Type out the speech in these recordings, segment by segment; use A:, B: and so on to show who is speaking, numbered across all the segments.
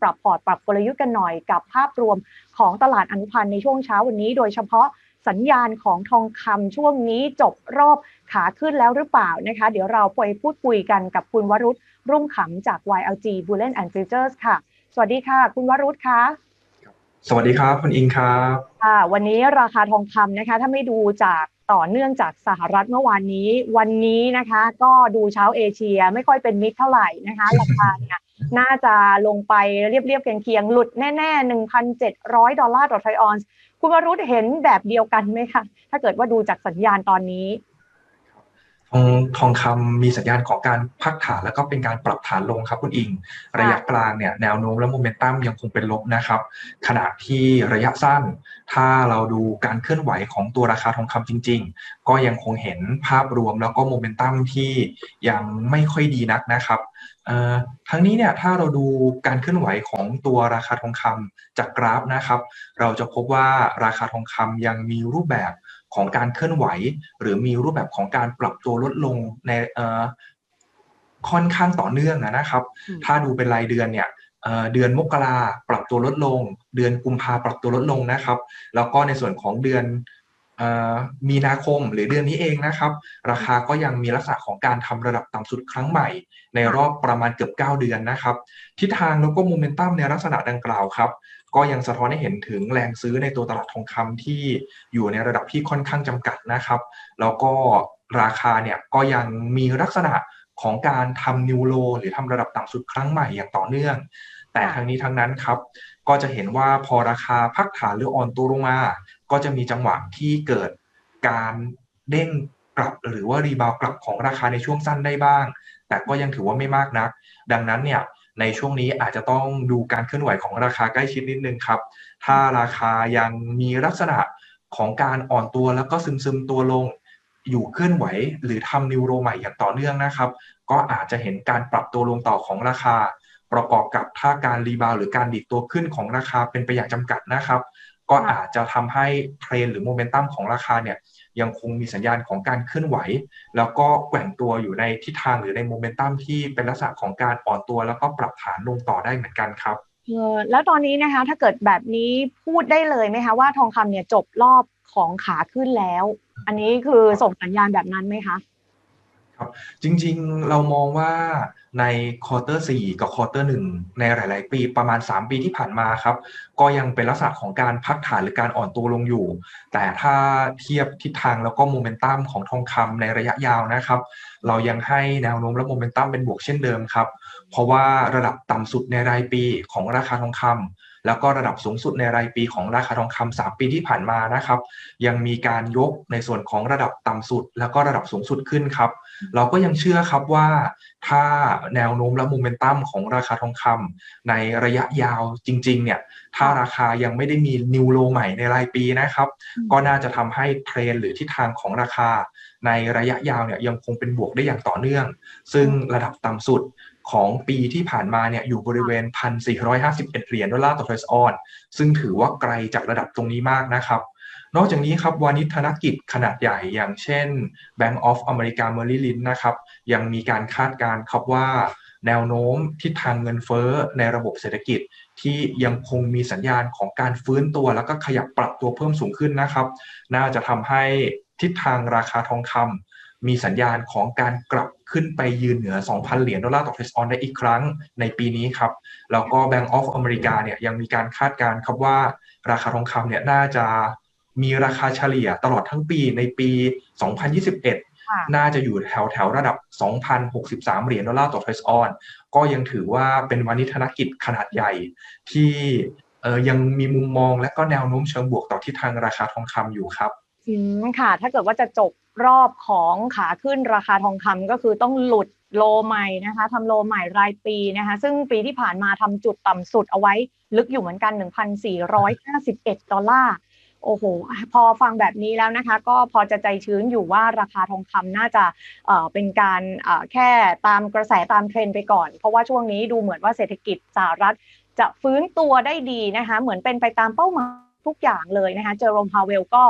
A: ปรับพอร์ตปรับกลยุทธ์กันหน่อยกับภาพรวมของตลาดอนุพันธ์ในช่วงเช้าวันนี้ โดยเฉพาะสัญญาณของทองคำช่วงนี้จบรอบขาขึ้นแล้วหรือเปล่านะคะ เดี๋ยวเราไปพูดคุยกันกับคุณวรุษรุ่งขำจาก YLG Bullion and Futures ค่ะ สวัสดีค่ะ คุณวรุษคะ
B: สวัสดีครับ คุณอิงครับ
A: ค่ะวันนี้ราคาทองคำนะคะ ถ้าไม่ดูจากต่อเนื่องจากสหรัฐเมื่อวานนี้ วันนี้นะคะ ก็ดูเช้าเอเชียไม่ค่อยเป็นมิตรเท่าไหร่นะคะราคาเนี่ย น่าจะลงไปเรียบๆเคียงๆหลุดแน่ๆ 1,700 ดอลลาร์ต่อไทรออนซ์คุณวรุษเห็นแบบเดียวกันไหมคะ ถ้าเกิดว่าดูจากสัญญาณตอนนี้
B: ทองทองคำมีสัญญาณของการพักฐานแล้วก็เป็นการปรับฐานลงครับคุณอิง ระยะกลางเนี่ยแนวโน้มและโมเมนตัมยังคงเป็นลบนะครับ ขณะที่ระยะสั้น ถ้าเราดูการเคลื่อนไหวของตัวราคาทองคำจริง ๆ ก็ยังคงเห็นภาพรวมแล้วก็โมเมนตัมที่ยังไม่ค่อยดีนักนะครับทั้งนี้เนี่ยถ้าเราดูการเคลื่อนไหวของตัวราคาทองคำจากกราฟนะครับ เราจะพบว่าราคาทองคำยังมีรูปแบบ ของการเคลื่อนไหว หรือมีรูปแบบของการปรับตัวลดลงในค่อนข้างต่อเนื่องนะครับ ถ้าดูเป็นรายเดือนเนี่ยเดือนมกราปรับตัวลดลง เดือนกุมภาปรับตัวลดลงนะครับ แล้วก็ในส่วนของเดือน มีนาคมหรือเดือนนี้เองนะครับ ราคาก็ยังมีลักษณะของการทำระดับต่ำสุดครั้งใหม่ ในรอบประมาณเกือบ 9 เดือนนะครับ ทิศทางแล้วก็โมเมนตัมในลักษณะดังกล่าวครับก็ยังสะท้อนให้เห็นถึงแรงซื้อในตัวตลาดทองคำที่อยู่ในระดับที่ค่อนข้างจำกัดนะครับ แล้วก็ราคาเนี่ยก็ยังมีลักษณะของการทำนิวโลหรือทำระดับต่ำสุดครั้งใหม่อย่างต่อเนื่อง แต่ทั้งนี้ทั้งนั้นครับ ก็จะเห็นว่าพอราคาพักฐานหรืออ่อนตัวลงมา ก็จะมีจังหวะที่เกิดการเด้งกลับหรือว่ารีบาวกลับของราคาในช่วงสั้นได้บ้าง แต่ก็ยังถือว่าไม่มากนัก ดังนั้นเนี่ยในช่วงนี้อาจจะต้องดูการเคลื่อนไหวของราคาใกล้ชิดนิดนึงครับ ถ้าราคายังมีลักษณะของการอ่อนตัวแล้วก็ซึมซึมตัวลง อยู่เคลื่อนไหวหรือทำนิวโรใหม่อย่างต่อเนื่องนะครับ ก็อาจจะเห็นการปรับตัวลงต่อของราคา ประกอบกับถ้าการรีบาวหรือการดิดตัวขึ้นของราคาเป็นไปอย่างจำกัดนะครับ ก็อาจจะทำให้เทรนหรือโมเมนตัมของราคาเนี่ยยังคงมีสัญญาณของการเคลื่อนไหว แล้วก็แกว่งตัวอยู่ในทิศทางหรือในโมเมนตัมที่เป็นลักษณะของการอ่อนตัว แล้วก็ปรับฐานลงต่อได้เหมือนกันครับ
A: เออแล้วตอนนี้นะคะถ้าเกิดแบบนี้พูดได้เลยไหมคะว่าทองคำเนี่ยจบรอบของขาขึ้นแล้ว อันนี้คือส่งสัญญาณแบบนั้นไหมคะ
B: ครับจริงๆเรามองว่าในควอเตอร์สี่กับควอเตอร์หนึ่งในหลาย ๆ ปีประมาณ 3 ปีที่ผ่านมาครับ ก็ยังเป็นลักษณะของการพักฐานหรือการอ่อนตัวลงอยู่ แต่ถ้าเทียบทิศทางแล้วก็โมเมนตัมของทองคำในระยะยาวนะครับ เรายังให้แนวโน้มและโมเมนตัมเป็นบวกเช่นเดิมครับ เพราะว่าระดับต่ำสุดในรายปีของราคาทองคำ แล้วก็ระดับสูงสุดในรายปีของราคาทองคำ3ปีที่ผ่านมานะครับ ยังมีการยกในส่วนของระดับต่ำสุด แล้วก็ระดับสูงสุดขึ้นครับ เราก็ยังเชื่อครับว่าถ้าแนวโน้มและโมเมนตัมของราคาทองคำในระยะยาวจริงๆเนี่ยถ้าราคายังไม่ได้มีนิวโลใหม่ในรายปีนะครับ ก็น่าจะทำให้เทรนหรือทิศทางของราคาในระยะยาวเนี่ยยังคงเป็นบวกได้อย่างต่อเนื่อง ซึ่งระดับต่ำสุด ของปีที่ผ่านมาเนี่ยอยู่บริเวณ 1,451 เหรียญดอลลาร์ต่อทรัสออน ซึ่งถือว่าไกลจากระดับตรงนี้มากนะครับ นอกจากนี้ครับวานิธนกิจขนาดใหญ่อย่างเช่น Bank of America Merrill Lynch นะครับ ยังมีการคาดการณ์ครับว่าแนวโน้มทิศทางเงินเฟ้อในระบบเศรษฐกิจที่ยังคงมีสัญญาณของการฟื้นตัว แล้วก็ขยับปรับตัวเพิ่มสูงขึ้นนะครับ น่าจะทำให้ทิศทางราคาทองคำมีสัญญาณของการกลับ ขึ้นไปยืนเหนือ 2,000 เหรียญดอลลาร์ต่อเทสออนได้อีกครั้งในปีนี้ครับ แล้วก็ Bank of America เนี่ยยังมีการคาดการณ์ครับว่าราคาทองคำเนี่ยน่าจะมีราคาเฉลี่ยตลอดทั้งปีในปี 2021 น่าจะอยู่แถวแถวระดับ 2,063 เหรียญดอลลาร์ต่อเทสออน ก็ยังถือว่าเป็นวานิธนกิจขนาดใหญ่ที่ยังมีมุมมองและก็แนวโน้มเชิงบวกต่อทิศทางราคาทองคำอยู่ครับ
A: อืมค่ะ ถ้าเกิดว่าจะจบรอบของขาขึ้นราคาทองคำก็คือต้องหลุดโลใหม่นะคะทำโลใหม่รายปีนะคะ ซึ่งปีที่ผ่านมาทำจุดต่ำสุดเอาไว้ลึกอยู่เหมือนกัน 1,451 ดอลลาร์โอ้โห พอฟังแบบนี้แล้วนะคะ ก็พอจะใจชื้นอยู่ว่าราคาทองคำน่าจะเเป็นการแค่ตามกระแสตามเทรนไปก่อน เพราะว่าช่วงนี้ดูเหมือนว่าเศรษฐกิจสหรัฐจะฟื้นตัวได้ดีนะคะ เหมือนเป็นไปตามเป้าหมาย ทุกอย่างเลยนะคะเจอโรมพาเวลก็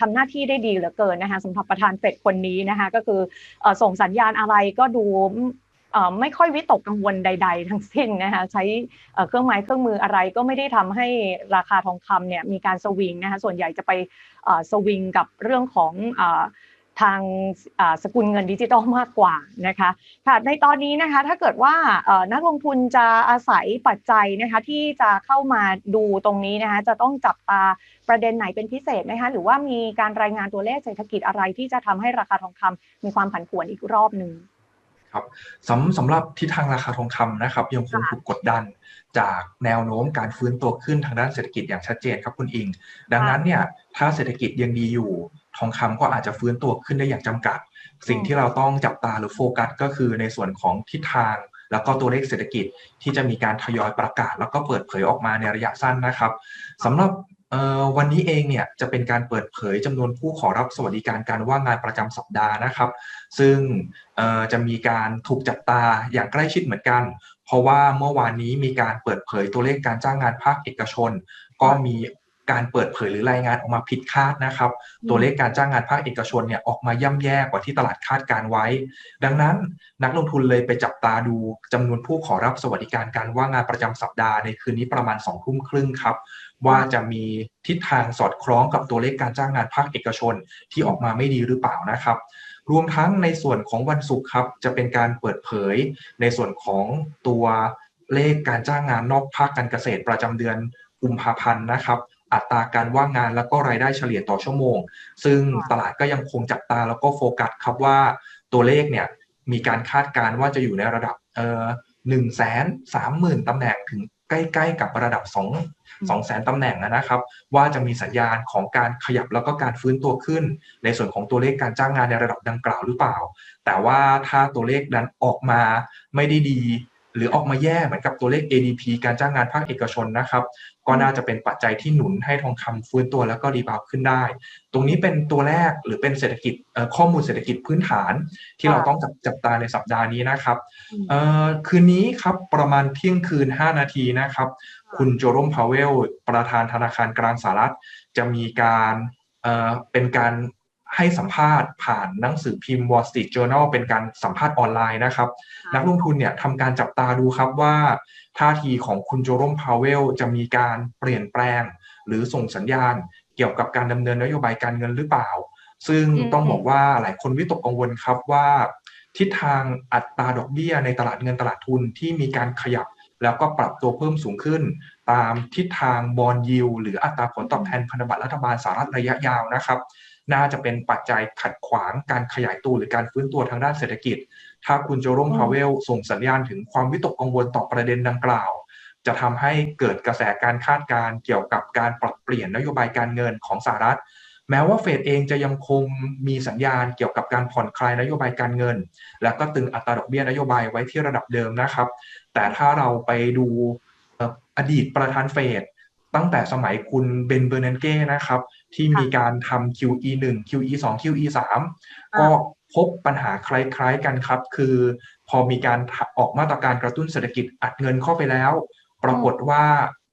A: ทำหน้าที่ได้ดีเหลือเกินนะคะสำหรับประธานเฟดคนนี้นะคะก็คือส่งสัญญาณอะไรก็ดูไม่ค่อยวิตกกังวลใด ๆ ทั้งสิ้นนะคะใช้เครื่องไม้เครื่องมืออะไรก็ไม่ได้ทำให้ราคาทองคำเนี่ยมีการสวิงนะคะส่วนใหญ่จะไปสวิงกับเรื่องของ ทางสกุลเงินดิจิทัลมากกว่านะคะค่ะในตอนนี้นะคะถ้าเกิดว่านักลงทุนจะอาศัยปัจจัยนะคะที่จะเข้ามาดูตรงนี้นะคะจะต้องจับตาประเด็นไหนเป็นพิเศษไหมคะหรือว่ามีการรายงานตัวเลขเศรษฐกิจอะไรที่จะทำให้ราคาทองคำมีความผันผวนอีกรอบหนึ่ง
B: ครับสำสำหรับทิศทางราคาทองคำนะครับยังคงถูกกดดันจากแนวโน้มการฟื้นตัวขึ้นทางด้านเศรษฐกิจอย่างชัดเจนครับคุณอิง ดังนั้นเนี่ยถ้าเศรษฐกิจยังดีอยู่ ทองคำก็อาจจะฟื้นตัวขึ้นได้อย่างจำกัด สิ่งที่เราต้องจับตาหรือโฟกัสก็คือในส่วนของทิศทาง แล้วก็ตัวเลขเศรษฐกิจที่จะมีการทยอยประกาศ แล้วก็เปิดเผยออกมาในระยะสั้นนะครับสำหรับวันนี้เองเนี่ยจะเป็นการเปิดเผยจำนวนผู้ขอรับสวัสดิการการว่างงานประจำสัปดาห์นะครับ ซึ่งจะมีการถูกจับตาอย่างใกล้ชิดเหมือนกัน เพราะว่าเมื่อวานนี้มีการเปิดเผยตัวเลขการจ้างงานภาคเอกชน ก็มี การเปิดเผยหรือรายงานออกมาผิดคาดนะครับ ตัวเลขการจ้างงานภาคเอกชนเนี่ยออกมาย่ำแย่กว่าที่ตลาดคาดการไว้ ดังนั้นนักลงทุนเลยไปจับตาดูจำนวนผู้ขอรับสวัสดิการการว่างงานประจำสัปดาห์ในคืนนี้ประมาณ2องทุ่มครึ่งครับ ว่าจะมีทิศทางสอดคล้องกับตัวเลขการจ้างงานภาคเอกชนที่ออกมาไม่ดีหรือเปล่านะครับรวมทั้งในส่วนของวันศุกร์ครับ จะเป็นการเปิดเผยในส่วนของตัวเลขการจ้างงานนอกภาคการเกษตรประจำเดือนกุมภาพันธ์นะครับ อัตราการว่างงานแล้วก็รายได้เฉลี่ยต่อชั่วโมง ซึ่งตลาดก็ยังคงจับตาแล้วก็โฟกัสครับว่าตัวเลขเนี่ยมีการคาดการณ์ว่าจะอยู่ในระดับเอ่อหนึ่งแสนสามหมื่นตำแหน่งถึงใกล้ๆกับระดับ2 2 0 0แสนตำแหน่งนะครับ ว่าจะมีสัญญาณของการขยับแล้วก็การฟื้นตัวขึ้น ในส่วนของตัวเลขการจ้างงานในระดับดังกล่าวหรือเปล่า แต่ว่าถ้าตัวเลขนั้นออกมาไม่ได้ดี หรือออกมาแย่เหมือนกับตัวเลข ADP การจ้างงานภาคเอกชนนะครับ ก็น่าจะเป็นปัจจัยที่หนุนให้ทองคำฟื้นตัวแล้วก็รีบาวขึ้นได้ ตรงนี้เป็นตัวแรกหรือเป็นเศรษฐกิจข้อมูลเศรษฐกิจพื้นฐาน ที่เราต้องจับจับตาในสัปดาห์นี้นะครับคืนนี้ครับประมาณเที่ยงคืน 5 นาทีนะครับ คุณโจโรมพาวเวล ประธานธนาคารกลางสหรัฐ จะมีการเป็นการ ให้สัมภาษณ์ผ่านหนังสือพิมพ์ Wall Street Journal เป็นการสัมภาษณ์ออนไลน์นะครับ นักลงทุนเนี่ยทำการจับตาดูครับว่า ท่าทีของคุณโจโรมพาวเวลจะมีการเปลี่ยนแปลง หรือส่งสัญญาณ เกี่ยวกับการดำเนินนโยบายการเงินหรือเปล่า ซึ่งต้องบอกว่าหลายคนวิตกกังวลครับว่า ทิศทางอัตราดอกเบี้ยในตลาดเงินตลาดทุนที่มีการขยับแล้วก็ปรับตัวเพิ่มสูงขึ้น ตามทิศทางบอลยิวหรืออัตราผลตอบแทนพันธบัตรรัฐบาลสหรัฐระยะยาวนะครับ น่าจะเป็นปัจจัยขัดขวางการขยายตัวหรือการฟื้นตัวทางด้านเศรษฐกิจ ถ้าคุณโจโรมพาเวลส่งสัญญาณถึงความวิตกกังวลต่อประเด็นดังกล่าว จะทำให้เกิดกระแสการคาดการเกี่ยวกับการปรับเปลี่ยนนโยบายการเงินของสหรัฐ แม้ว่าเฟดเองจะยังคงมีสัญญาณเกี่ยวกับการผ่อนคลายนโยบายการเงิน และก็ตึงอัตราดอกเบี้ยนโยบายไว้ที่ระดับเดิมนะครับ แต่ถ้าเราไปดูอดีตประธานเฟดตั้งแต่สมัยคุณเบนเบอร์นันเก้นะครับ ที่มีการทำ QE 1 QE 2 QE 3ก็พบปัญหาคล้ายๆกันครับ คือพอมีการออกมาตรการกระตุ้นเศรษฐกิจอัดเงินเข้าไปแล้ว ปรากฏว่า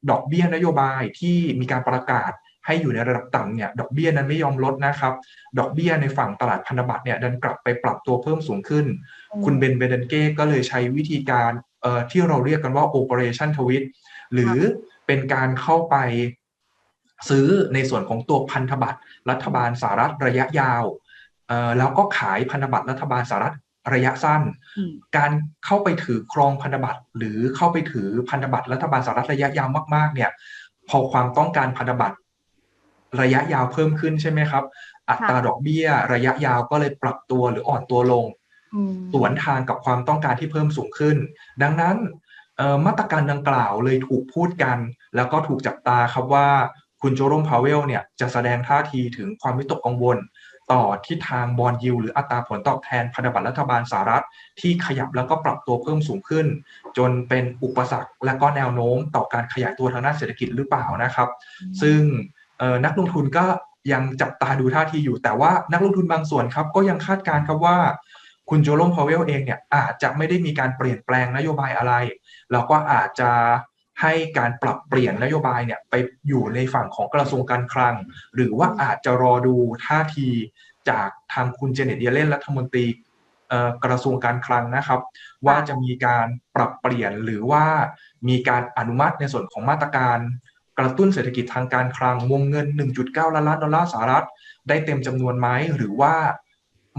B: ดอกเบี้ยนโยบายที่มีการประกาศให้อยู่ในระดับต่ำเนี่ยดอกเบี้ยนั้นไม่ยอมลดนะครับ ดอกเบี้ยในฝั่งตลาดพันธบัตรเนี่ยดันกลับไปปรับตัวเพิ่มสูงขึ้น คุณเบนเบเดนเก้ก็เลยใช้วิธีการที่เราเรียกกันว่า Operation Twist หรือเป็นการเข้าไป ซื้อในส่วนของตัวพันธบัตรรัฐบาลสหรัฐระยะยาวแล้วก็ขายพันธบัตรรัฐบาลสหรัฐระยะสั้น การเข้าไปถือครองพันธบัตรหรือเข้าไปถือพันธบัตรรัฐบาลสหรัฐระยะยาวมาก ๆ เนี่ย พอความต้องการพันธบัตรระยะยาวเพิ่มขึ้นใช่ไหมครับ อัตราดอกเบี้ย ระยะยาวก็เลยปรับตัวหรืออ่อนตัวลงสวนทางกับความต้องการที่เพิ่มสูงขึ้น ดังนั้นมาตรการดังกล่าวเลยถูกพูดกัน แล้วก็ถูกจับตาครับว่า คุณโจโรมพาวเวลเนี่ยจะแสดงท่าทีถึงความวิตกกังวล ต่อทิศทางบอลยิวหรืออัตราผลตอบแทนพันธบัตรรัฐบาลสหรัฐ ที่ขยับแล้วก็ปรับตัวเพิ่มสูงขึ้น จนเป็นอุปสรรคและก็แนวโน้มต่อการขยายตัวทางด้านเศรษฐกิจหรือเปล่านะครับ ซึ่งนักลงทุนก็ยังจับตาดูท่าทีอยู่ แต่ว่านักลงทุนบางส่วนครับก็ยังคาดการณ์ครับว่าคุณโจโรมพาวเวลเองเนี่ยอาจจะไม่ได้มีการเปลี่ยนแปลงนโยบายอะไร แล้วก็อาจจะ ให้การปรับเปลี่ยนนโยบายเนี่ยไปอยู่ในฝั่งของกระทรวงการคลัง หรือว่าอาจจะรอดูท่าทีจากทางคุณเจเน็ตเยเลนรัฐมนตรีกระทรวงการคลังนะครับ ว่าจะมีการปรับเปลี่ยนหรือว่ามีการอนุมัติในส่วนของมาตรการ กระตุ้นเศรษฐกิจทางการคลังวงเงิน 1.9 ล้านล้านดอลลาร์สหรัฐ ได้เต็มจำนวนไหมหรือว่า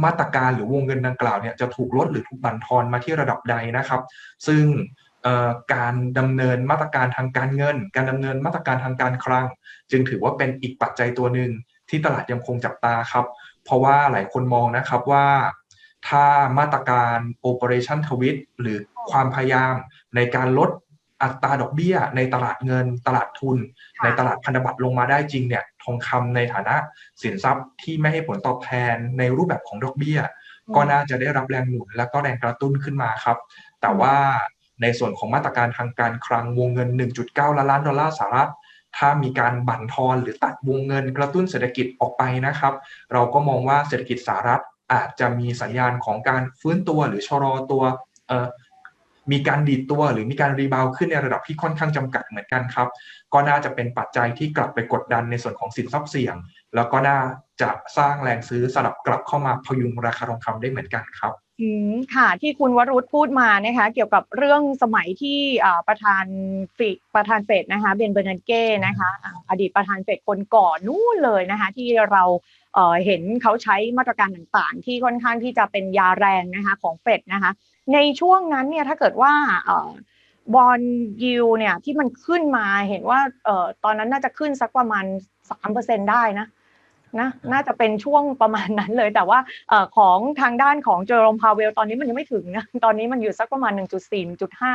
B: มาตรการหรือวงเงินดังกล่าวเนี่ยจะถูกลดหรือถูกบั่นทอนมาที่ระดับใดนะครับ ซึ่ง การดำเนินมาตรการทางการเงิน การดำเนินมาตรการทางการคลัง จึงถือว่าเป็นอีกปัจจัยตัวหนึ่งที่ตลาดยังคงจับตาครับ เพราะว่าหลายคนมองนะครับว่า ถ้ามาตรการ Operation Twist หรือความพยายามในการลดอัตราดอกเบี้ย ในตลาดเงิน ตลาดทุน ในตลาดพันธบัตรลงมาได้จริงเนี่ยทองคำในฐานะสินทรัพย์ที่ไม่ให้ผลตอบแทนในรูปแบบของดอกเบี้ย ก็น่าจะได้รับแรงหนุนและก็แรงกระตุ้นขึ้นมาครับ แต่ว่า ในส่วนของมาตรการทางการคลังวงเงิน 1.9 ล้านล้านดอลลาร์สหรัฐถ้ามีการบั่นทอนหรือตัดวงเงินกระตุ้นเศรษฐกิจออกไปนะครับ เราก็มองว่าเศรษฐกิจสหรัฐอาจจะมีสัญญาณของการฟื้นตัวหรือชะลอตัวมีการดีดตัวหรือมีการรีบาวขึ้นในระดับที่ค่อนข้างจำกัดเหมือนกันครับ ก็น่าจะเป็นปัจจัยที่กลับไปกดดันในส่วนของสินทรัพย์เสี่ยง แล้วก็น่าจะสร้างแรงซื้อสลับกลับเข้ามาพยุงราคาทองคำได้เหมือนกันครับ
A: ค่ะที่คุณวรุษพูดมานะคะเกี่ยวกับเรื่องสมัยที่ประธานฟิประธานเฟดนะคะเบนเบอร์นันเก้นะคะอดีตประธานเฟดคนก่อนนู่นเลยนะคะที่เราเห็นเขาใช้มาตรการต่างๆ ที่ค่อนข้างที่จะเป็นยาแรงนะคะของเฟดนะคะในช่วงนั้นเนี่ยถ้าเกิดว่าบอลยิวเนี่ยที่มันขึ้นมาเห็นว่าตอนนั้นน่าจะขึ้นสักประมาณสามเปอร์เซ็นได้นะ นะน่าจะเป็นช่วงประมาณนั้นเลย แต่ว่าของทางด้านของเจอร์มพาเวลตอนนี้มันยังไม่ถึงนะตอนนี้มันอยู่สักประมาณ 1.4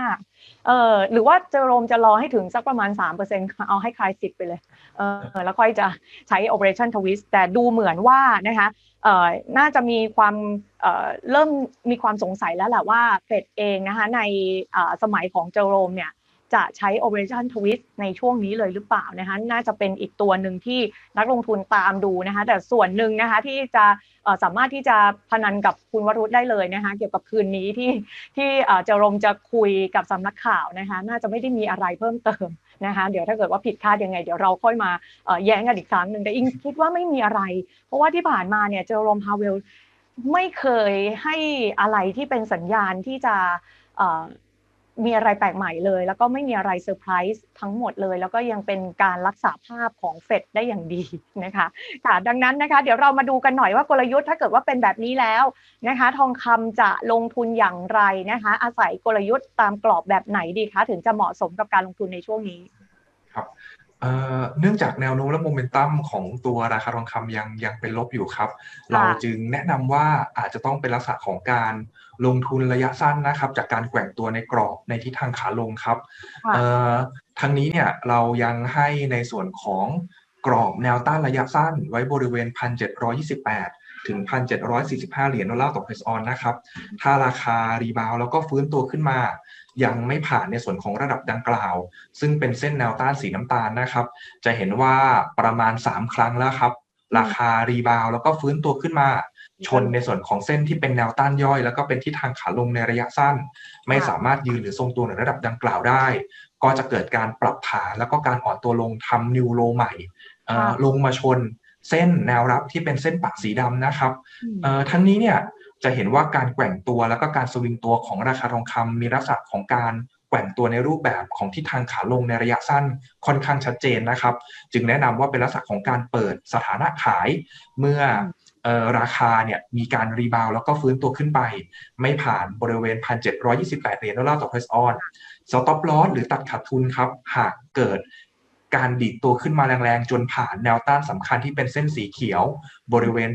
A: 1.5เออหรือว่าเจอร์มจะรอให้ถึงสักประมาณ 3%เอาให้คลายสิทธิ์ไปเลยเออแล้วค่อยจะใช้ Operation Twist แต่ดูเหมือนว่านะคะเออน่าจะมีความเออเริ่มมีความสงสัยแล้วแหละว่าเฟดเองนะคะในสมัยของเจอร์มเนี่ย จะใช้ Operation Twist ในช่วงนี้เลยหรือเปล่านะคะน่าจะเป็นอีกตัวหนึ่งที่นักลงทุนตามดูนะคะแต่ส่วนหนึ่งนะคะที่จะสามารถที่จะพนันกับคุณวรุษได้เลยนะคะเกี่ยวกับคืนนี้ที่ที่เจรมจะคุยกับสำนักข่าวนะคะน่าจะไม่ได้มีอะไรเพิ่มเติมนะคะเดี๋ยวถ้าเกิดว่าผิดคาดยังไง เดี๋ยวเราค่อยมาแย้งกันอีกครั้งหนึ่งแต่อิงคิดว่าไม่มีอะไร เพราะว่าที่ผ่านมาเนี่ยเจอรมพาเวลไม่เคยให้อะไรที่เป็นสัญญาณที่จะ มีอะไรแปลกใหม่เลย แล้วก็ไม่มีอะไรเซอร์ไพรส์ทั้งหมดเลย แล้วก็ยังเป็นการรักษาภาพของเฟดได้อย่างดีนะคะค่ะดังนั้นนะคะเดี๋ยวเรามาดูกันหน่อยว่ากลยุทธ์ถ้าเกิดว่าเป็นแบบนี้แล้วนะคะ ทองคำจะลงทุนอย่างไรนะคะ อาศัยกลยุทธ์ตามกรอบแบบไหนดีคะถึงจะเหมาะสมกับการลงทุนในช่วงนี้
B: ครับเนื่องจากแนวโน้มและโมเมนตัมของตัวราคาทองคำยังยังเป็นลบอยู่ครับ เราจึงแนะนำว่าอาจจะต้องเป็นลักษณะของการ ลงทุนระยะสั้นนะครับ จากการแกว่งตัวในกรอบในทิศทางขาลงครับทั้งนี้เนี่ยเรายังให้ในส่วนของกรอบแนวต้านระยะสั้นไว้บริเวณ 1,728 ถึง 1,745 เหรียญดอลลาร์ต่อเพสออนนะครับ ถ้าราคารีบาวแล้วก็ฟื้นตัวขึ้นมา ยังไม่ผ่านในส่วนของระดับดังกล่าว ซึ่งเป็นเส้นแนวต้านสีน้ำตาลนะครับ จะเห็นว่าประมาณ 3 ครั้งแล้วครับ ราคารีบาวแล้วก็ฟื้นตัวขึ้นมา ชนในส่วนของเส้นที่เป็นแนวต้านย่อย แล้วก็เป็นที่ทางขาลงในระยะสั้น ไม่สามารถยืนหรือทรงตัวในระดับดังกล่าวได้ ก็จะเกิดการปรับฐานแล้วก็การอ่อนตัวลงทำนิวโลใหม่ลงมาชนเส้นแนวรับที่เป็นเส้นปะสีดำนะครับทั้งนี้เนี่ยจะเห็นว่าการแกว่งตัวแล้วก็การสวิงตัวของราคาทองคำมีลักษณะของการแกว่งตัวในรูปแบบของทิศทางขาลงในระยะสั้นค่อนข้างชัดเจนนะครับ จึงแนะนำว่าเป็นลักษณะของการเปิดสถานะขายเมื่อ ราคาเนี่ยมีการรีบาวแล้วก็ฟื้นตัวขึ้นไป ไม่ผ่านบริเวณ 1,728 เหรียญดอลลาร์ต่อเพรสออนสต็อปลอสหรือตัดขาดทุนครับ หากเกิดการดีดตัวขึ้นมาแรงๆ จนผ่านแนวต้านสำคัญที่เป็นเส้นสีเขียว บริเวณ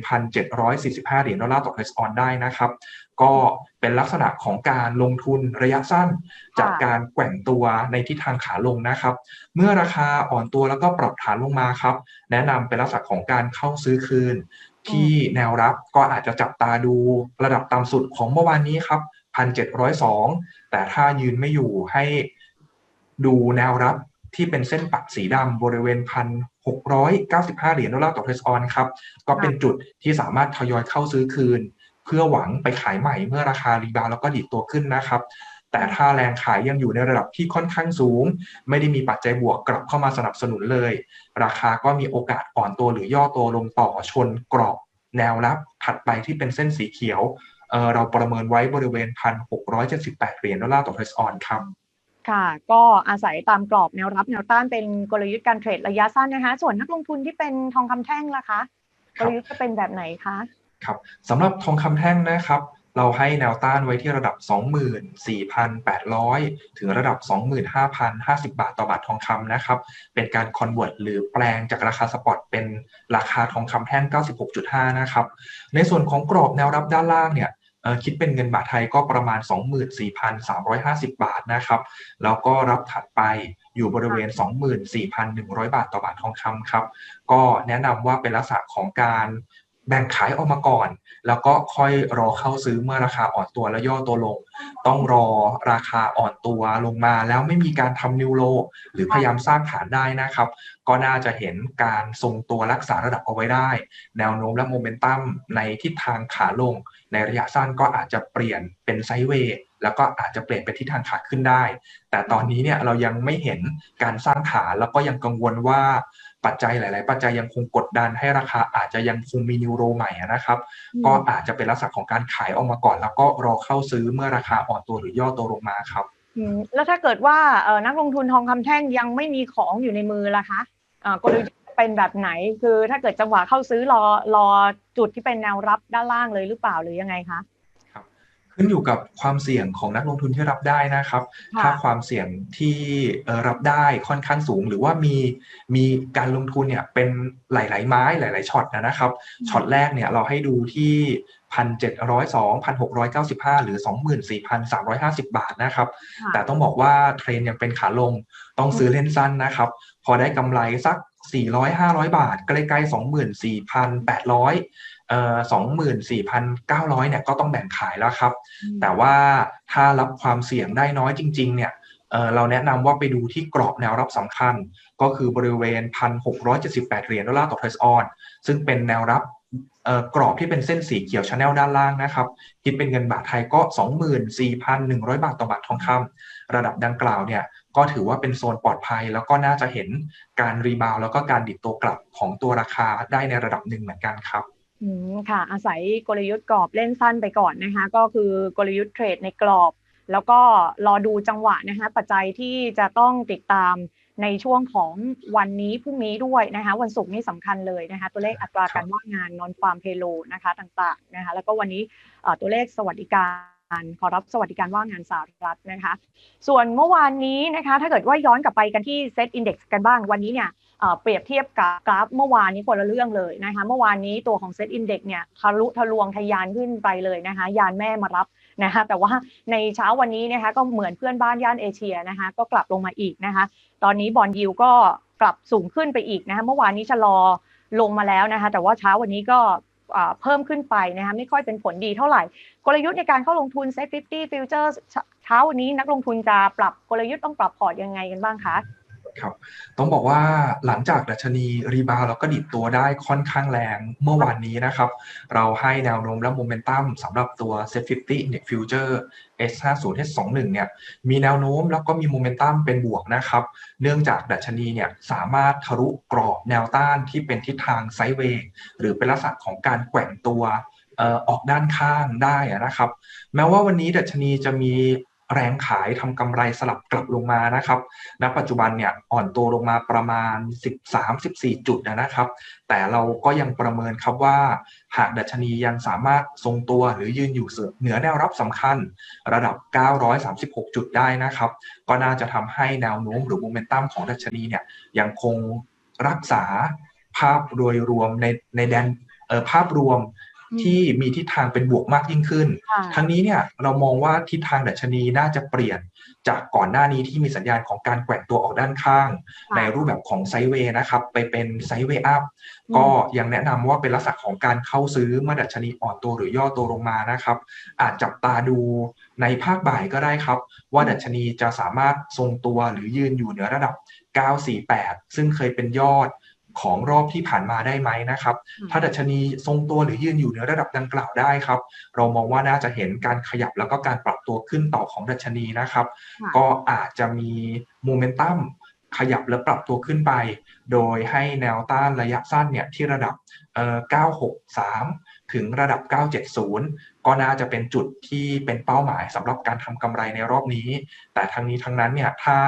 B: 1,745 เหรียญดอลลาร์ต่อเพรสออนได้นะครับ ก็เป็นลักษณะของการลงทุนระยะสั้น จากการแกว่งตัวในทิศทางขาลงนะครับ เมื่อราคาอ่อนตัวแล้วก็ปรับฐานลงมาครับ แนะนำเป็นลักษณะของการเข้าซื้อคืน ที่แนวรับก็อาจจะจับตาดูระดับต่ำสุดของเมื่อวานนี้ครับ1,702แต่ถ้ายืนไม่อยู่ให้ดูแนวรับที่เป็นเส้นปักสีดำบริเวณพันหกร้อยเก้าสิบห้าเหรียญดอลลาร์ต่อเพรสออนครับ ก็เป็นจุดที่สามารถทยอยเข้าซื้อคืน เพื่อหวังไปขายใหม่เมื่อราคารีบาวแล้วก็ดิดตัวขึ้นนะครับ แต่ถ้าแรงขายยังอยู่ในระดับที่ค่อนข้างสูง ไม่ได้มีปัจจัยบวกกลับเข้ามาสนับสนุนเลย ราคาก็มีโอกาสอ่อนตัวหรือย่อตัวลงต่อชนกรอบ แนวรับถัดไปที่เป็นเส้นสีเขียวเอ่อเราประเมินไว้บริเวณ 1,678 เหรียญดอลลาร์ต่อเทรดออนครับ
A: ค่ะก็อาศัยตามกรอบแนวรับแนวต้านเป็นกลยุทธ์การเทรดระยะสั้นนะคะ ส่วนนักลงทุนที่เป็นทองคำแท่งล่ะคะ
B: ค
A: ก
B: รับ
A: ลยุทธ์จะเป็นแบบไหนคะ
B: ครับสำหรับทองคำแท่งนะครับ เราให้แนวต้านไว้ที่ระดับ 24,800 ถึงระดับ 25,050 บาทต่อบาททองคำนะครับ เป็นการคอนเวิร์ตหรือแปลงจากราคาสปอตเป็นราคาทองคำแท่ง 96.5 นะครับ ในส่วนของกรอบแนวรับด้านล่างเนี่ยคิดเป็นเงินบาทไทยก็ประมาณ 24,350 บาทนะครับ แล้วก็รับถัดไปอยู่บริเวณ 24,100 บาทต่อบาททองคำครับ ก็แนะนำว่าเป็นลักษณะของการ แบ่งขายออกมาก่อน แล้วก็ค่อยรอเข้าซื้อเมื่อราคาอ่อนตัวและย่อตัวลง ต้องรอราคาอ่อนตัวลงมาแล้วไม่มีการทำนิวโล หรือพยายามสร้างฐานได้นะครับ ก็น่าจะเห็นการทรงตัวรักษาระดับเอาไว้ได้ แนวโน้มและโมเมนตัมในทิศทางขาลง ในระยะสั้นก็อาจจะเปลี่ยนเป็นไซด์เวย์แล้วก็อาจจะเปลี่ยนไปทิศทางขาขึ้นได้ แต่ตอนนี้เนี่ยเรายังไม่เห็นการสร้างฐานแล้วก็ยังกังวลว่า ปัจจัยหลาย ๆ ปัจจัยยังคงกดดันให้ราคาอาจจะยังคงมีนิวโรใหม่นะครับ ก็อาจจะเป็นลักษณะของการขายออกมาก่อน แล้วก็รอเข้าซื้อเมื่อราคาอ่อนตัวหรือย่อตัวลงมาครับ
A: อืมแล้วถ้าเกิดว่าเอ่อนักลงทุนทองคำแท่งยังไม่มีของอยู่ในมือล่ะคะเอ่อกลยุทธ์จะเป็นแบบไหน คือถ้าเกิดจังหวะเข้าซื้อรอรอจุดที่เป็นแนวรับด้านล่างเลยหรือเปล่าหรือยังไงคะ
B: ขึ้นอยู่กับความเสี่ยงของนักลงทุนที่รับได้นะครับ
A: ค่ะ
B: ถ้าความเสี่ยงที่เอ่อรับได้ค่อนข้างสูง หรือว่ามีมีการลงทุนเนี่ยเป็นหลาย ๆ ไม้หลาย ๆช็อตนะครับช็อตแรกเนี่ยเราให้ดูที่พันเจ็ดร้อยสองพันหกร้อยเก้าสิบห้าหรือสองหมื่นสี่พันสามร้อยห้าสิบาทนะครับ
A: ค่ะ
B: แต่ต้องบอกว่าเทรนยังเป็นขาลงต้องซื้อเล่นสั้นนะครับ พอได้กำไรสัก 400 500 บาทใกล้ๆ24,800เอ่อ24,900เนี่ยก็ต้องแบ่งขายแล้วครับ แต่ว่าถ้ารับความเสี่ยงได้น้อยจริง ๆ เนี่ยเอ่อเราแนะนำว่าไปดูที่กรอบแนวรับสำคัญ ก็คือบริเวณ 1,678 เหรียญดอลลาร์ต่อเทรดออน ซึ่งเป็นแนวรับเอ่อกรอบที่เป็นเส้นสีเขียวชาแนลด้านล่างนะครับ คิดเป็นเงินบาทไทยก็ 24,100 บาทต่อบาททองคำระดับดังกล่าวเนี่ย ก็ถือว่าเป็นโซนปลอดภัย แล้วก็น่าจะเห็นการรีบาวด์แล้วก็การดิดตัวกลับของตัวราคาได้ในระดับหนึ่งเหมือนกันครับ
A: อืมค่ะ อาศัยกลยุทธ์กรอบเล่นสั้นไปก่อนนะคะ ก็คือกลยุทธ์เทรดในกรอบ แล้วก็รอดูจังหวะนะคะ ปัจจัยที่จะต้องติดตามในช่วงของวันนี้พรุ่งนี้ด้วยนะคะ วันศุกร์นี่สำคัญเลยนะคะ ตัวเลขอัตราการว่างงานนอนฟาร์มเพโลนะคะต่างๆนะคะ แล้วก็วันนี้ตัวเลขสวัสดิการ ขอรับสวัสดิการว่างงานสหรัฐนะคะ ส่วนเมื่อวานนี้นะคะถ้าเกิดว่าย้อนกลับไปกันที่เซตอินดี x กันบ้างวันนี้เนี่ยเปรียบเทียบกับกราฟเมื่อวานนี้คนละเรื่องเลยนะคะเมื่อวานนี้ตัวของเซตอินเด็กเนี่ยทะลุทะลวงทะยานขึ้นไปเลยนะคะยานแม่มารับนะคะแต่ว่าในเช้าวันนี้นะคะก็เหมือนเพื่อนบ้านย่านเอเชียนะคะก็กลับลงมาอีกนะคะตอนนี้บอลยิวก็กลับสูงขึ้นไปอีกนะคะเมื่อวานนี้ชะลอลงมาแล้วนะคะแต่ว่าเช้าวันนี้ก็ เพิ่มขึ้นไปนะคะไม่ค่อยเป็นผลดีเท่าไหร่ กลยุทธ์ในการเข้าลงทุนเซ็ต50 Futures เช้าวันนี้นักลงทุนจะปรับกลยุทธ์ต้องปรับพอร์ตยังไงกันบ้างคะ
B: ครับต้องบอกว่าหลังจากดัชนีรีบาวด์แล้วก็ดิดตัวได้ค่อนข้างแรงเมื่อวานนี้นะครับ เราให้แนวโน้มและโมเมนตัมสำหรับตัว Set 50 Index Future S50 S21 เนี่ยมีแนวโน้มแล้วก็มีโมเมนตัมเป็นบวกนะครับ เนื่องจากดัชนีเนี่ยสามารถทะลุกรอบแนวต้านที่เป็นทิศทางไซด์เวย์หรือเป็นลักษณะของการแกว่งตัวออกด้านข้างได้นะครับ แม้ว่าวันนี้ดัชนีจะมี แรงขายทำกำไรสลับกลับลงมานะครับ ณ ปัจจุบันเนี่ยอ่อนตัวลงมาประมาณ 13-14 จุดนะครับ แต่เราก็ยังประเมินครับว่า หากดัชนียังสามารถทรงตัวหรือยืนอยู่เหนือแนวรับสำคัญ ระดับ 936 จุดได้นะครับ ก็น่าจะทำให้แนวโน้มหรือโมเมนตัมของดัชนีเนี่ยยังคงรักษาภาพโดยรวมในในแดนภาพรวม ที่มีทิศทางเป็นบวกมากยิ่งขึ้น
A: ค่ะ
B: ทั้งนี้เนี่ยเรามองว่าทิศทางดัชนีน่าจะเปลี่ยนจากก่อนหน้านี้ที่มีสัญญาณของการแกว่งตัวออกด้านข้าง
A: ค่ะ
B: ในรูปแบบของไซด์เวย์นะครับไปเป็นไซด์เวย์อัพ
A: อืม
B: ก็ยังแนะนำว่าเป็นลักษณะของการเข้าซื้อเมื่อดัชนีอ่อนตัวหรือย่อตัวลงมานะครับ อาจจับตาดูในภาคบ่ายก็ได้ครับ ว่าดัชนีจะสามารถทรงตัวหรือยืนอยู่เหนือระดับ 948 ซึ่งเคยเป็นยอด ของรอบที่ผ่านมาได้ไหมนะครับ ถ้าดัชนีทรงตัวหรือยืนอยู่เหนือระดับดังกล่าวได้ครับ เรามองว่าน่าจะเห็นการขยับแล้วก็การปรับตัวขึ้นต่อของดัชนีนะครับ
A: ค่ะ
B: ก็อาจจะมีโมเมนตัมขยับและปรับตัวขึ้นไป โดยให้แนวต้านระยะสั้นเนี่ยที่ระดับเอ่อ963 ถึงระดับ 970 ก็น่าจะเป็นจุดที่เป็นเป้าหมายสำหรับการทำกำไรในรอบนี้ แต่ทั้งนี้ทั้งนั้นเนี่ยถ้า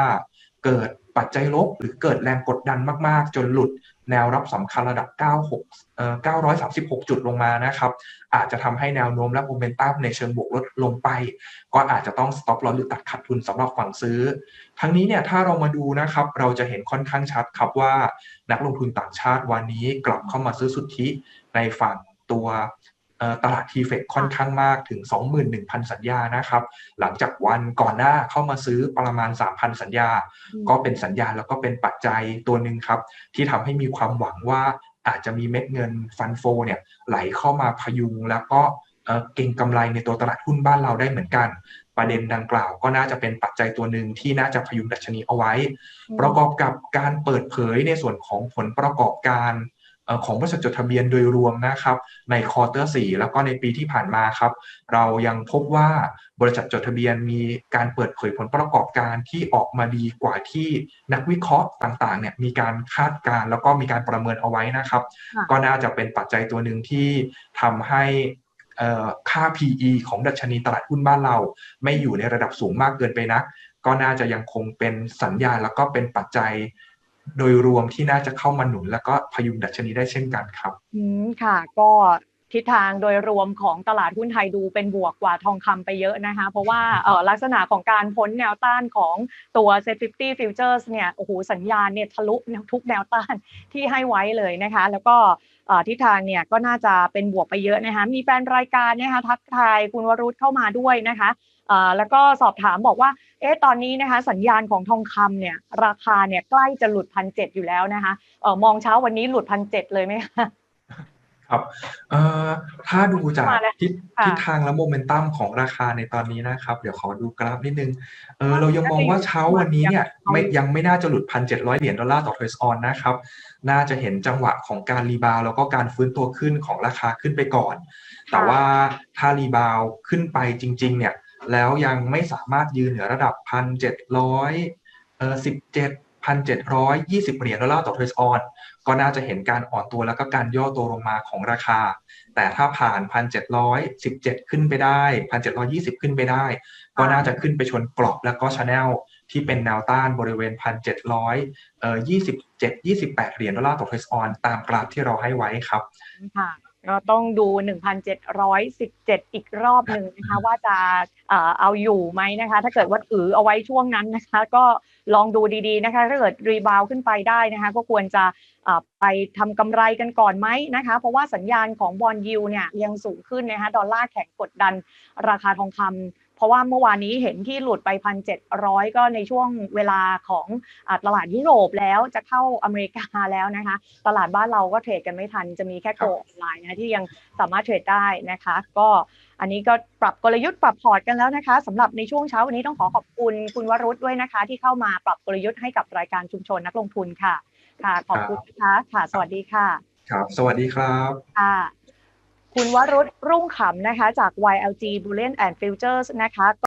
B: เกิดปัจจัยลบหรือเกิดแรงกดดันมาก ๆ จนหลุด แนวรับสำคัญระดับ 96เอ่อ936 จุดลงมานะครับ อาจจะทำให้แนวโน้มและโมเมนตัมในเชิงบวกลดลงไป ก็อาจจะต้อง stop loss หรือตัดขาดทุนสำหรับฝั่งซื้อ ทั้งนี้เนี่ยถ้าเรามาดูนะครับ เราจะเห็นค่อนข้างชัดครับว่า นักลงทุนต่างชาติวันนี้กลับเข้ามาซื้อสุทธิในฝั่งตัว ตลาดทีเฟกค่อนข้างมากถึง 21,000 สัญญานะครับ หลังจากวันก่อนหน้าเข้ามาซื้อประมาณ 3,000 สัญญา ก็เป็นสัญญาณแล้วก็เป็นปัจจัยตัวหนึ่งครับ ที่ทำให้มีความหวังว่าอาจจะมีเม็ดเงินฟันโฟเนี่ยไหลเข้ามาพยุงแล้วก็เอ่อเก่งกำไรในตัวตลาดหุ้นบ้านเราได้เหมือนกัน ประเด็นดังกล่าวก็น่าจะเป็นปัจจัยตัวหนึ่งที่น่าจะพยุงดัชนีเอาไว้ ประกอบกับการเปิดเผยในส่วนของผลประกอบการเอ่อ ของบริษัทจดทะเบียนโดยรวมนะครับในควอเตอร์4แล้วก็ในปีที่ผ่านมาครับ เรายังพบว่าบริษัทจดทะเบียนมีการเปิดเผยผลประกอบการที่ออกมาดีกว่าที่นักวิเคราะห์ต่างๆเนี่ยมีการคาดการณ์แล้วก็มีการประเมินเอาไว้นะครับ
A: ค่ะ
B: ก็น่าจะเป็นปัจจัยตัวหนึ่งที่ทำให้เอ่อค่า PE ของดัชนีตลาดหุ้นบ้านเรา ไม่อยู่ในระดับสูงมากเกินไปนักก็น่าจะยังคงเป็นสัญญาณแล้วก็เป็นปัจจัย โดยรวมที่น่าจะเข้ามาหนุน แล้วก็พยุงดัชนีได้เช่นกันครับ
A: อืมค่ะ ก็ทิศทางโดยรวมของตลาดหุ้นไทยดูเป็นบวกกว่าทองคำไปเยอะนะคะ เพราะว่าเออลักษณะของการพ้นแนวต้านของตัว Set 50 Futures เนี่ยโอ้โหสัญญาณเนี่ยทะลุทุกแนวต้านที่ให้ไว้เลยนะคะ แล้วก็ทิศทางเนี่ยก็น่าจะเป็นบวกไปเยอะนะคะ มีแฟนรายการนะคะทักทายคุณวรุษเข้ามาด้วยนะคะ แล้วก็สอบถามบอกว่า เอ๊ะตอนนี้นะคะ สัญญาณของทองคำเนี่ย ราคาเนี่ยใกล้จะหลุดพันเอยู่แล้วนะคะเอ่อมองเช้าวันนี้หลุดพันเเลยไหมคะ
B: ครับเอ่อถ้าดูจาก
A: มาแล้ว
B: ทิศ
A: ค่ะ
B: ทิศทางและโมเมนตัมของราคาในตอนนี้นะครับ เดี๋ยวขอดูกราฟนิดนึงเออ
A: ว่า
B: เรายังมองว่าเช้าวันนี้เนี่ย
A: เอา
B: ไม่ยังไม่น่าจะหลุดพันเจ็ดร้อยเหรียญดอลลาร์ต่อเทรซออนนะครับ น่าจะเห็นจังหวะของการรีบาวด์แล้วก็การฟื้นตัวขึ้นของราคาขึ้นไปก่อน แต่ว่าถ้ารีบาวด์ขึ้นไปจริง ๆ เนี่ย แล้วยังไม่สามารถยืนเหนือระดับพันเจ็ดร้อยเออสิบเจ็ดพันเจ็ดร้อยยี่สิบเหรียญดอลลาร์ต่อเทรซออนก็น่าจะเห็นการอ่อนตัวแล้วก็การย่อตัวลงมาของราคา แต่ถ้าผ่าน1,717ขึ้นไปได้1,720ขึ้นไปได้ ก็น่าจะขึ้นไปชนกรอบแล้วก็ชาแนลที่เป็นแนวต้านบริเวณ1,700เอ่อ27 28เหรียญดอลลาร์ต่อเทรซออนตามกราฟที่เราให้ไว้ครับ
A: ค่ะ ก็ต้องดู 1,717 อีกรอบหนึ่งนะคะว่าจะเอ่อเอาอยู่ไหมนะคะ ถ้าเกิดว่าถือเอาไว้ช่วงนั้นนะคะ ก็ลองดูดีๆนะคะ ถ้าเกิดรีบาวขึ้นไปได้นะคะ ก็ควรจะเอ่อไปทำกำไรกันก่อนไหมนะคะ เพราะว่าสัญญาณของบอลยูเนี่ยยังสูงขึ้นนะคะ ดอลลาร์แข็งกดดันราคาทองคำ เพราะว่าเมื่อวานนี้เห็นที่หลุดไป1,700ก็ในช่วงเวลาของอาตลาดยุโรปแล้วจะเข้าอเมริกาแล้วนะคะ ตลาดบ้านเราก็เทรดกันไม่ทันจะมีแค่โกลออนไลน์นะคะที่ยังสามารถเทรดได้นะคะ ก็อันนี้ก็ปรับกลยุทธ์ปรับพอร์ตกันแล้วนะคะสำหรับในช่วงเช้าวันนี้ต้องขอขอบคุณคุณวรุษด้วยนะคะ ที่เข้ามาปรับกลยุทธ์ให้กับรายการชุมชนนักลงทุนค่ะ ค่ะขอบคุณนะคะค่ะ สวัสดีค่ะ
B: ครับ สวัสดีครับ
A: ค่ะ คุณวรุษรุ่งขำนะคะจาก YLG Bullion and Futures นะคะ